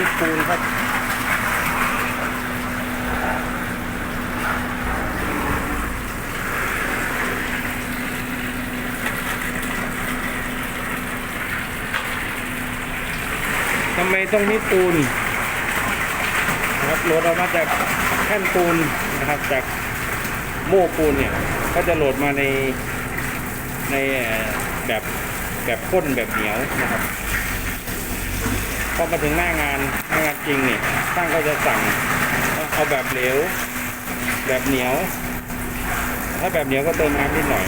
ิปูนครับทำไมต้องมีปูนนะครับโหลดออกมาจากแท่นปูนนะครับจากโม่ปูนเนี่ยก็จะโหลดมาในในแบบแบบข้นแบบเหนียวนะครับ พอมาถึงหน้างานหน้างานจริงเนี่ยช่างก็จะสั่งเอาแบบเหลว แบบเหนียว ถ้าแบบเหนียวก็เติมน้ำนิดหน่อย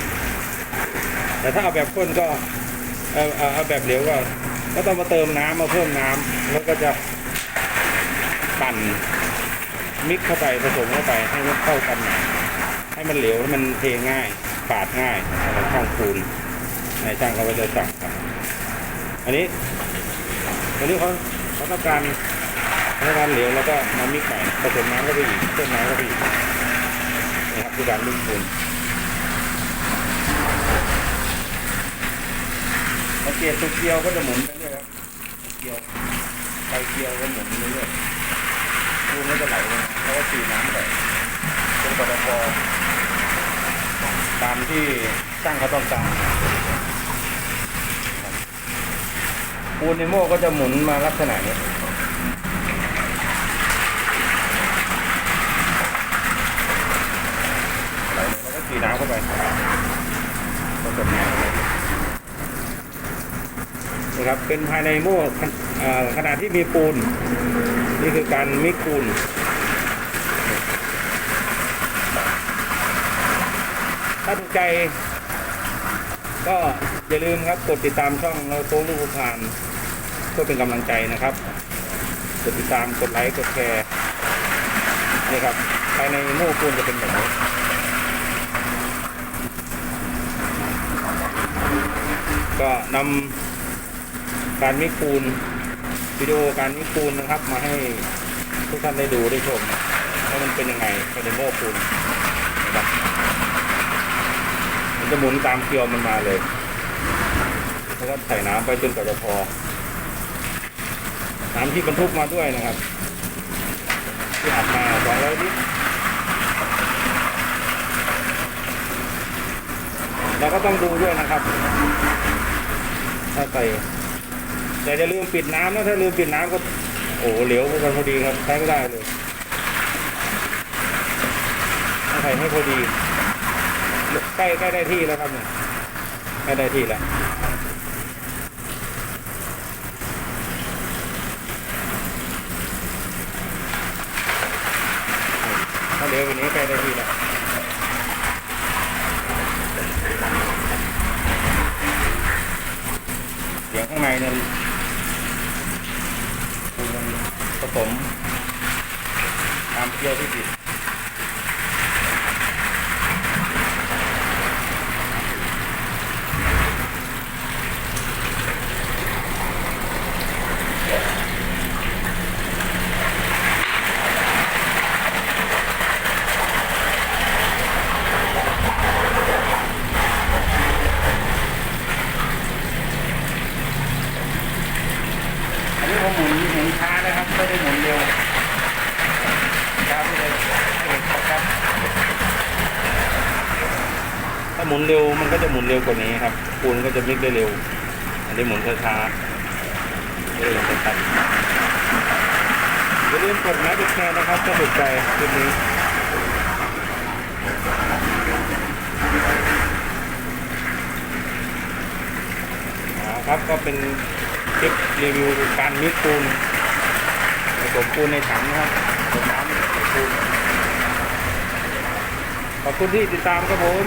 แต่ถ้าเอาแบบข้นก็เอาเอาเอาแบบเหลวก็ก็ต้องมาเติมน้ำมาเพิ่มน้ำแล้วก็จะปั่นมิกเข้าไปผสมเข้าไปให้มันเข้ากัน ให้มันเหลวให้มันเทง่ายปาดง่ายสำหรับช่างปูนในช่างเขาก็จะสั่งครับอันนี้ อันนี้เขาเขาต้องการต้องการเหลวแล้วก็มามิกใหม่ผสมน้ำเข้าไปอีกเพิ่มน้ำเข้าไปอีกนี่ครับคือการมิกปูนสังเกตตัวเกลียวก็จะหมุนไปเรื่อยครับตัวเกลียวไฟเกลียวก็หมุนเรื่อยๆปูนก็จะไหลลงมาแล้วก็ตีน้ำไปเป็นปตทตามที่ช่างเขาต้องการ ปูนในโม่ก็จะหมุนมาลักษณะนี้ไหลลงแล้วก็ตีน้ำเข้าไปผสมน้ำนะครับ เป็นภายในโม่ขนเอ่อขนาดที่มีปูน นี่คือการมิกปูนถ้าถูกใจ ก็อย่าลืมครับกดติดตามช่องเราโต้ลูกผู้ผ่านเพื่อเป็นกำลังใจนะครับ กดติดตามกดไลค์กดแชร์นี่ครับภายในโม่ปูนจะเป็นแบบนี้ก็นำการมิกปูนวิดีโอการมิกปูนนะครับ มาให้ทุกท่านได้ดูได้ชมว่ามันเป็นยังไงภายในโม่ปูนนะครับ จะหมุนตามเกลียวมันมาเลย แล้วก็ใส่น้ำไปจนกว่าจะพอ น้ำที่บรรทุกมาด้วยนะครับ ที่อัดมา200ลิตรเราก็ต้องดูด้วยนะครับ ถ้าใส่แต่อย่าลืมปิดน้ำนะถ้าลืมปิดน้ำก็ โอ้โหเหลวกันพอดีครับใช้ไม่ได้เลยต้องใส่ให้พอดี ใกล้ใกล้ได้ที่แล้วครับเนี่ยใกล้ได้ที่แล้วถ้าเหลววันนี้ใกล้ได้ที่แล้วเดี๋ยวข้างในเนี่ยปูนผสมตามเกลียวที่ผิดอันนี้ผมหมุนหมุนช้านะครับไม่ได้หมุนเร็วช้าไปเลยให้เห็นชัดๆถ้า หมุนเร็วมันก็จะหมุนเร็วกว่านี้ครับปูนก็จะมิกได้เร็ว อันนี้หมุนช้าๆไม่ได้หมุนชัดๆอย่าลืมกดไลค์กดแชร์นะครับถ้าถูกใจคลิปนี้ครับก็เป็นคลิปรีวิวการมิกปูนผสมปูนในถังนะครับผสมน้ำใส่ปูนขอบคุณที่ติดตามครับผม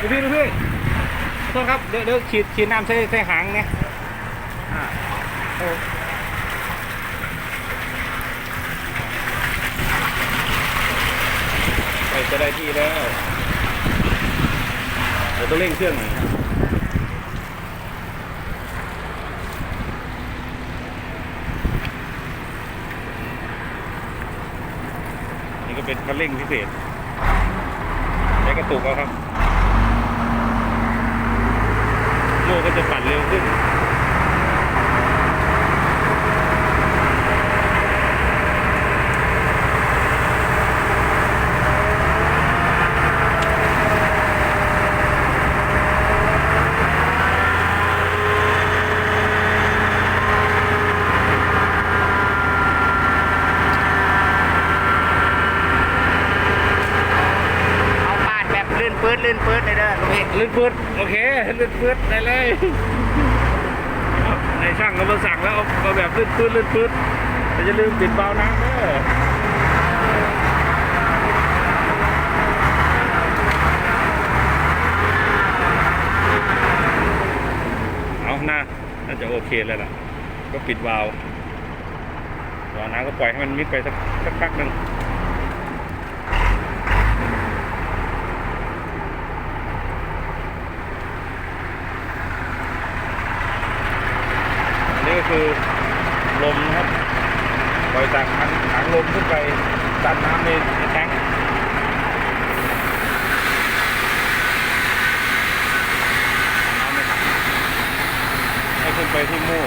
พี่ดูพี่อโทษครับเดี๋ยวเดี๋ยวฉีดฉีดน้ำใส่ใส่หางเนี่ยอ่าโอ้ไปจะได้ที่แล้ว เดี๋ยวต้องเร่งเครื่องหน่อยนี่ก็เป็นคันเร่งพิเศษใช้กระตุกเอาครับ โลกก็จะปั่นเร็วขึ้น เอาปาดแบบลื่น ปื๊ดลื่นปื๊ดเลยเด้อลูกพี่ลื่นปืดโอเคลื่นปืดได้เลยในช่างก็มาสั่งแล้วเอาแบบลื่นปืดลื่นปืดแต่จะลืมปิดวาล์วน้ำเด้อเอาหน้าน่าจะโอเคแล้วล่ะ ก็ปิดวาล์ววาล์วน้ำก็ปล่อยให้มันมิดไปสักสักพักหนึ่ง อันนี้ก็คือลมนะครับปล่อยจากถังถังล มขึ้นไปดันน้ำในแทงค์น้นถังให้ขึ้นไปที่มู่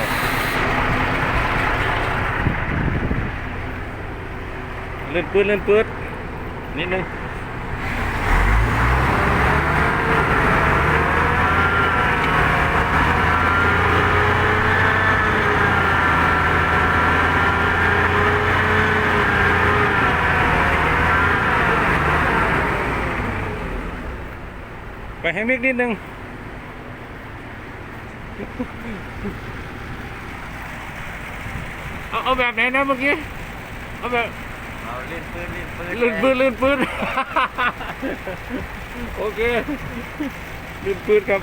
เลื่อนปืดเลื่อนปืดนิดนึง ให้มิกนิดนึงเอาเอาแบบไหนนะเมื่อกี้เอาแบบเอาลื่นปื๊ดลื่นปื๊ดลื่นปืนลื่นปืนโอเคลื่นปืนครับ